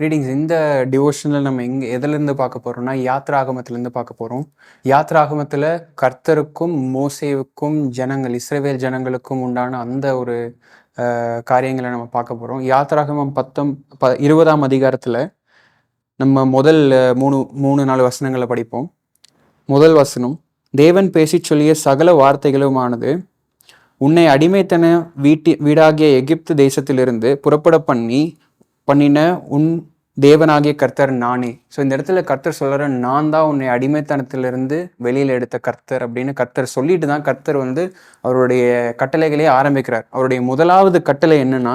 Readings இந்த டிவோஷனில் நம்ம எங்கே எதுலேருந்து பார்க்க போகிறோம்னா யாத்ராகமத்துலேருந்து பார்க்க போகிறோம் யாத்ராகமத்தில் கர்த்தருக்கும் மோசேவுக்கும் ஜனங்கள் இஸ்ரேவேல் ஜனங்களுக்கும் உண்டான அந்த ஒரு காரியங்களை நம்ம பார்க்க போகிறோம் யாத்ராகமம் பத்தொம் ப இருபதாம் அதிகாரத்தில் நம்ம முதல் மூணு மூணு நாலு வசனங்களை படிப்போம். முதல் வசனம் தேவன் பேசி சொல்லிய சகல வார்த்தைகளுமானது உன்னை அடிமைத்தன வீட்டி வீடாகிய எகிப்து தேசத்திலிருந்து புறப்பட பண்ணி பண்ணின உன் தேவனாகிய கர்த்தர் நானே. ஸோ இந்த இடத்துல கர்த்தர் சொல்கிற நான் தான் உன்னை அடிமைத்தனத்திலிருந்து வெளியில் எடுத்த கர்த்தர் அப்படின்னு கர்த்தர் சொல்லிட்டு தான் கர்த்தர் வந்து அவருடைய கட்டளைகளே ஆரம்பிக்கிறார். அவருடைய முதலாவது கட்டளை என்னன்னா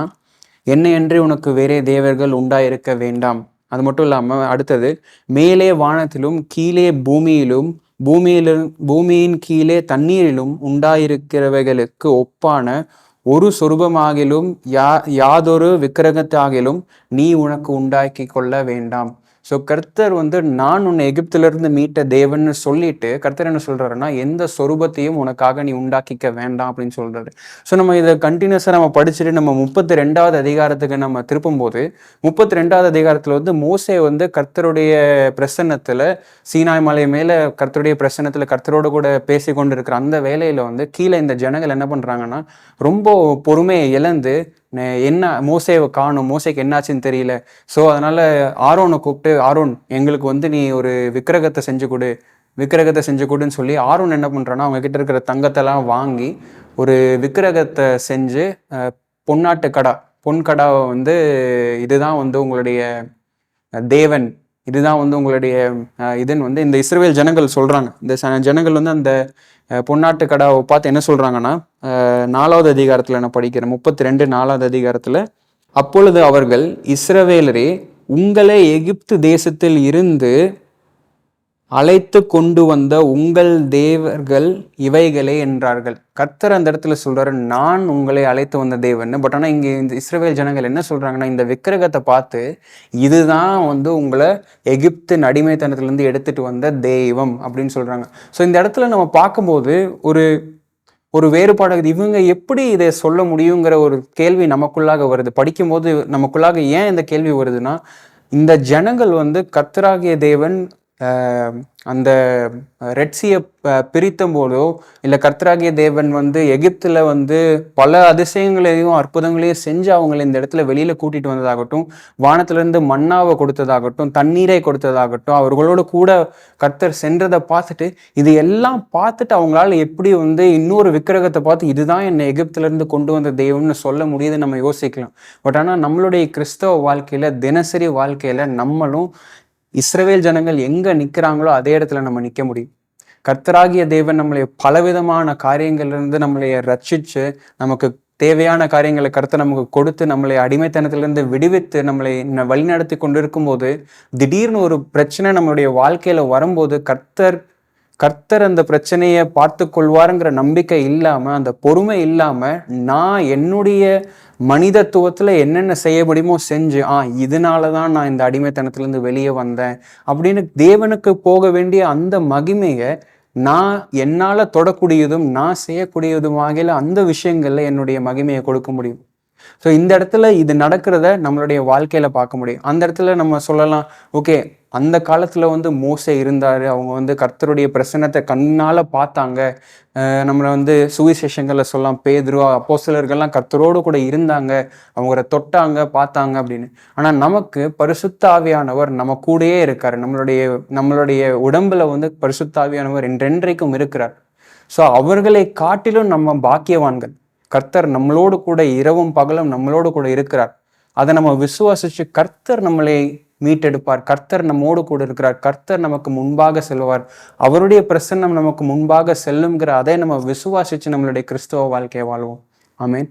என்ன என்று உனக்கு வேறே தேவர்கள் உண்டாயிருக்க வேண்டாம். அது மட்டும் இல்லாமல் அடுத்தது மேலே வானத்திலும் கீழே பூமியிலும் பூமியிலும் பூமியின் கீழே தண்ணீரிலும் உண்டாயிருக்கிறவைகளுக்கு ஒப்பான ஒரு சொரூபமாகிலும் யா யாதொரு விக்கிரகத்தாகிலும் நீ உனக்கு உண்டாக்கி கொள்ள வேண்டாம். ஸோ கர்த்தர் வந்து நான் உன்னை எகிப்திலிருந்து மீட்ட தேவன்னு சொல்லிட்டு கர்த்தர் என்ன சொல்றாருன்னா எந்த சொரூபத்தையும் உனக்காக நீ உண்டாக்கிக்க வேண்டாம் அப்படின்னு சொல்றாரு. ஸோ நம்ம இதை கண்டினியூஸாக நம்ம படிச்சுட்டு நம்ம முப்பத்தி ரெண்டாவது அதிகாரத்துக்கு நம்ம திருப்பும்போது முப்பத்தி ரெண்டாவது அதிகாரத்தில் வந்து மோசே வந்து கர்த்தருடைய பிரசன்னத்தில் சீனாய் மலை மேலே கர்த்தருடைய பிரசன்னத்தில் கர்த்தரோட கூட பேசி கொண்டு இருக்கிற அந்த வேலையில் வந்து கீழே இந்த ஜனங்கள் என்ன பண்ணுறாங்கன்னா ரொம்ப பொறுமையை இழந்து என்ன மோசேவை காணும்? மோசைக்கு என்னாச்சுன்னு தெரியல. ஸோ அதனால் ஆரோனை கூப்பிட்டு ஆரோன் எங்களுக்கு வந்து நீ ஒரு விக்கிரகத்தை செஞ்சு கொடு. விக்கிரகத்தை செஞ்சு கொடுன்னு சொல்லி ஆரோன் என்ன பண்ணுறான்னா அவங்க கிட்ட இருக்கிற தங்கத்தெல்லாம் வாங்கி ஒரு விக்கிரகத்தை செஞ்சு பொன்னாட்டு கடா பொன் கடாவை வந்து இதுதான் வந்து உங்களுடைய தேவன். இதுதான் வந்து உங்களுடைய இதுன்னு வந்து இந்த இஸ்ரவேல் ஜனங்கள் சொல்கிறாங்க இந்த ச- ஜனங்கள் வந்து அந்த பொன்னாட்டு கடாவை பார்த்து என்ன சொல்கிறாங்கன்னா நாலாவது அதிகாரத்தில் நான் படிக்கிறேன் முப்பத்தி ரெண்டு நாலாவது அதிகாரத்தில் அப்பொழுது அவர்கள் இஸ்ரவேலரே உங்களை எகிப்து தேசத்தில் இருந்து அழைத்து கொண்டு வந்த உங்கள் தேவர்கள் இவைகளே என்றார்கள். கர்த்தர் அந்த இடத்துல சொல்றாரு நான் உங்களை அழைத்து வந்த தேவன். பட் ஆனால் இங்கே இந்த இஸ்ரேல் ஜனங்கள் என்ன சொல்றாங்கன்னா இந்த விக்கிரகத்தை பார்த்து இதுதான் வந்து உங்களை எகிப்தின் அடிமைத்தனத்திலிருந்து எடுத்துட்டு வந்த தெய்வம் அப்படின்னு சொல்றாங்க. ஸோ இந்த இடத்துல நம்ம பார்க்கும்போது ஒரு ஒரு வேறுபாடு இவங்க எப்படி இதை சொல்ல முடியுங்கிற ஒரு கேள்வி நமக்குள்ளாக வருது. படிக்கும்போது நமக்குள்ளாக ஏன் இந்த கேள்வி வருதுன்னா இந்த ஜனங்கள் வந்து கத்தராகிய தேவன் அந்த ரெட்சியை பிரித்தம்போதோ இல்லை கர்த்தராகிய தேவன் வந்து எகிப்தில் வந்து பல அதிசயங்களையும் அற்புதங்களையும் செஞ்சு அவங்களை இந்த இடத்துல வெளியில் கூட்டிட்டு வந்ததாகட்டும் வானத்திலிருந்து மண்ணாவை கொடுத்ததாகட்டும் தண்ணீரை கொடுத்ததாகட்டும் அவர்களோட கூட கர்த்தர் சென்றதை பார்த்துட்டு இது எல்லாம் பார்த்துட்டு அவங்களால எப்படி வந்து இன்னொரு விக்கிரகத்தை பார்த்து இதுதான் என்னை எகிப்திலேருந்து கொண்டு வந்த தெய்வம்னு சொல்ல முடியுது நம்ம யோசிக்கலாம். பட் ஆனால் நம்மளுடைய கிறிஸ்தவ வாழ்க்கையில் தினசரி வாழ்க்கையில் நம்மளும் இஸ்ரவேல் ஜனங்கள் எங்கே நிற்கிறாங்களோ அதே இடத்துல நம்ம நிற்க முடியும். கர்த்தராகிய தேவன் நம்மளை பலவிதமான காரியங்கள்லேருந்து நம்மளைய நம்மளை நமக்கு தேவையான காரியங்களை கருத்தை நமக்கு கொடுத்து நம்மளை அடிமைத்தனத்திலிருந்து விடுவித்து நம்மளை வழிநடத்தி கொண்டிருக்கும் திடீர்னு ஒரு பிரச்சனை நம்மளுடைய வாழ்க்கையில் வரும்போது கர்த்தர் கர்த்தர் அந்த பிரச்சனையை பார்த்து கொள்வாருங்கிற நம்பிக்கை இல்லாமல் அந்த பொறுமை இல்லாமல் நான் என்னுடைய மனிதத்துவத்தில் என்னென்ன செய்ய முடியுமோ செஞ்சு ஆ இதனால தான் நான் இந்த அடிமைத்தனத்துலேருந்து வெளியே வந்தேன் அப்படின்னு தேவனுக்கு போக வேண்டிய அந்த மகிமையை நான் என்னால் தொடக்கூடியதும் நான் செய்யக்கூடியதும் வகையில் அந்த விஷயங்களில் என்னுடைய மகிமையை கொடுக்க முடியும். ஸோ இந்த இடத்துல இது நடக்கிறத நம்மளுடைய வாழ்க்கையில பார்க்க முடியும். அந்த இடத்துல நம்ம சொல்லலாம் ஓகே அந்த காலத்துல வந்து மோசை இருந்தாரு. அவங்க வந்து கர்த்தருடைய பிரசனத்தை கண்ணால பார்த்தாங்க. அஹ் நம்மளை வந்து சுவிசேஷங்களில் சொல்லலாம் பேதுரு அப்போஸ்தலர்கள்லாம் கர்த்தரோடு கூட இருந்தாங்க. அவங்கள தொட்டாங்க பார்த்தாங்க அப்படின்னு. ஆனா நமக்கு பரிசுத்தாவியானவர் நம்ம கூடயே இருக்காரு. நம்மளுடைய நம்மளுடைய உடம்புல வந்து பரிசுத்தாவியானவர் என்றென்றைக்கும் இருக்கிறார். ஸோ அவர்களை காட்டிலும் நம்ம பாக்கியவான்கள். கர்த்தர் நம்மளோடு கூட இரவும் பகலும் நம்மளோடு கூட இருக்கிறார். அதை நம்ம விசுவாசிச்சு கர்த்தர் நம்மளை மீட்டெடுப்பார். கர்த்தர் நம்மோடு கூட இருக்கிறார். கர்த்தர் நமக்கு முன்பாக செல்வார். அவருடைய பிரசன்னம் நமக்கு முன்பாக செல்லுங்கிற அதை நம்ம விசுவாசிச்சு நம்மளுடைய கிறிஸ்தவ வாழ்க்கையை வாழ்வோம். ஆமேன்.